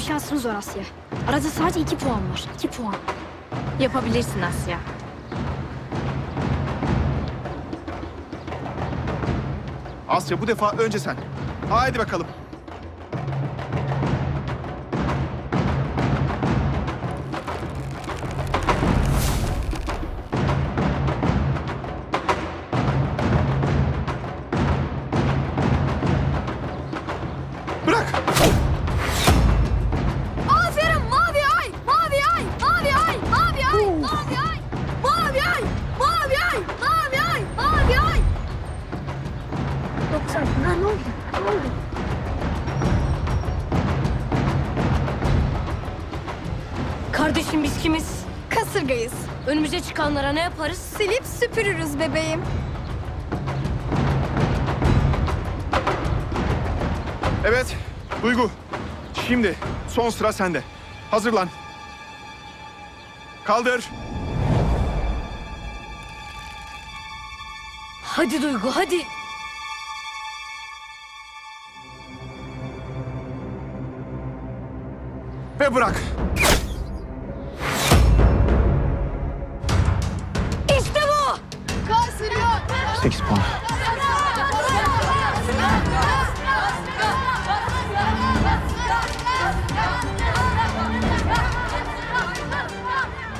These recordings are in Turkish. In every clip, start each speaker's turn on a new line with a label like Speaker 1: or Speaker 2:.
Speaker 1: bir şansınız var Asya. Arada sadece iki puan var. İki puan.
Speaker 2: Yapabilirsin Asya.
Speaker 3: Asya bu defa önce sen. Haydi bakalım.
Speaker 2: Kardeşim biz kimiz?
Speaker 1: Kasırgayız.
Speaker 2: Önümüze çıkanlara ne yaparız?
Speaker 1: Silip süpürürüz bebeğim.
Speaker 3: Evet, Duygu. Şimdi son sıra sende. Hazırlan. Kaldır.
Speaker 2: Hadi Duygu hadi.
Speaker 3: Ve bırak. 8 puan.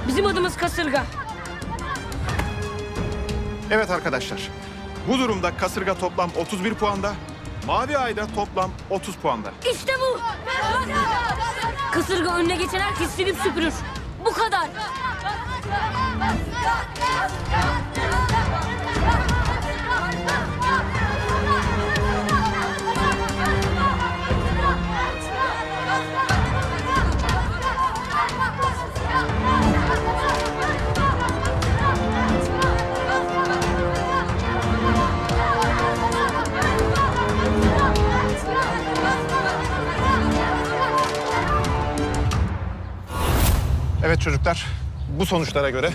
Speaker 2: Bizim adımız kasırga.
Speaker 3: Evet arkadaşlar. Bu durumda kasırga toplam 31 puanda. Mavi ayda toplam 30 puanda.
Speaker 2: İşte bu. Kasırga önüne geçen herkes silip süpürür. Bu kadar.
Speaker 3: Evet çocuklar, bu sonuçlara göre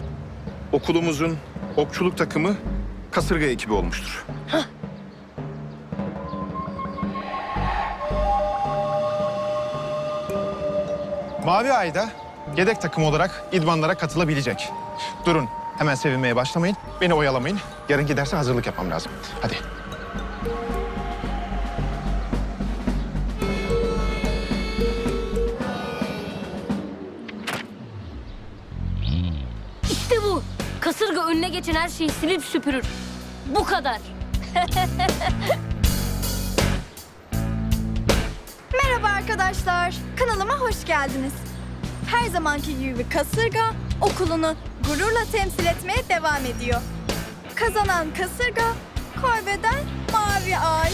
Speaker 3: okulumuzun okçuluk takımı kasırga ekibi olmuştur. Mavi Ay'da yedek takım olarak idmanlara katılabilecek. Durun, hemen sevinmeye başlamayın. Beni oyalamayın. Yarınki derse hazırlık yapmam lazım. Hadi.
Speaker 2: Kasırga önüne geçen her şeyi silip süpürür. Bu kadar.
Speaker 4: Merhaba arkadaşlar. Kanalıma hoş geldiniz. Her zamanki gibi kasırga okulunu gururla temsil etmeye devam ediyor. Kazanan kasırga, kaybeden mavi ay.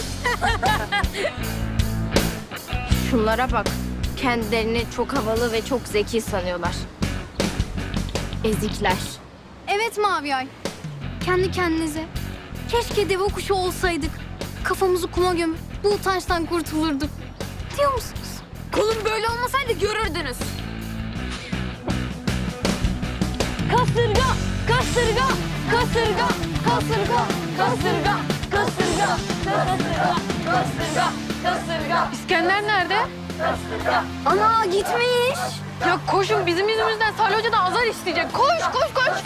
Speaker 5: Şunlara bak. Kendilerini çok havalı ve çok zeki sanıyorlar. Ezikler.
Speaker 1: Evet mavi ay. Kendi kendinize. Keşke deve kuşu olsaydık. Kafamızı kuma gömüp bu utançtan kurtulurduk. Diyor musunuz?
Speaker 5: Kolum böyle olmasaydı görürdünüz.
Speaker 2: Kasırga, kasırga, kasırga, kasırga, kasırga, kasırga, kasırga, kasırga, kasırga.
Speaker 6: İskender nerede?
Speaker 1: Ana gitmiş.
Speaker 6: Ya koşun bizim yüzümüzden Salih da azar isteyecek. Koş koş koş.